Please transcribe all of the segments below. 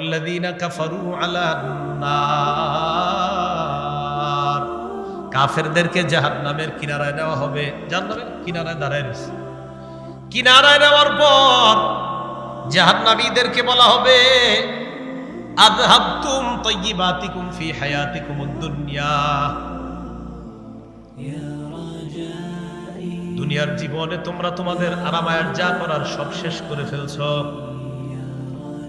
আল্লাযীনা কাফারু কাফেরদেরকে জাহান্নামের কিনারায় নেওয়া হবে। জাহান্নামের কিনারায় দাঁড়ায় রয়েছে। কিনারায় নেওয়ার পর জাহান্নামীদেরকে বলা হবে দুনিয়ার জীবনে তোমরা তোমাদের আরামায়ার যা করার সব শেষ করে ফেলছো।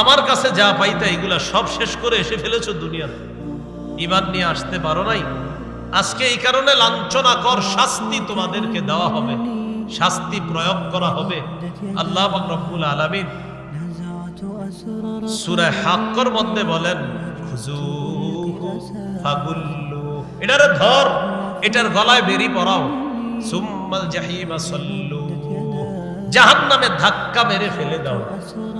আমার কাছে যা পাইতা এগুলা সব শেষ করে এসে ফেলেছো দুনিয়াতে। ইমান নিয়ে আসতে পারো নাই? আজকে এই কারণে লাঞ্ছনা কর শাস্তি তোমাদেরকে দেওয়া হবে। শাস্তি প্রয়োগ করা হবে। আল্লাহ রব্বুল আলামিন সূরা হাক্কর মধ্যে বলেন এটারে ধর, এটার গলায় বেরি পড়াও সুম্মাল জাহিমা সল্লু। জাহান্নামে ধাক্কা মেরে ফেলে দাও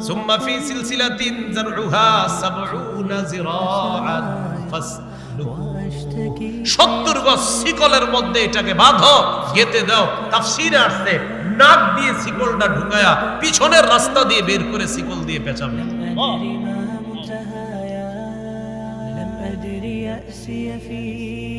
সুম্মা ফি সিলসিলাতিন জারউহা সাবউনা জিরাআন ফাসলুহু সত্তর গজ শিকলের মধ্যে এটাকে বাঁধো গেতে দাও তাফসিরে আসছে নাক দিয়ে শিকলটা ঢুকায়া পিছনের রাস্তা দিয়ে বের করে শিকল দিয়ে পেঁচাবে أدري ما منتهايا لم أدري يأسي في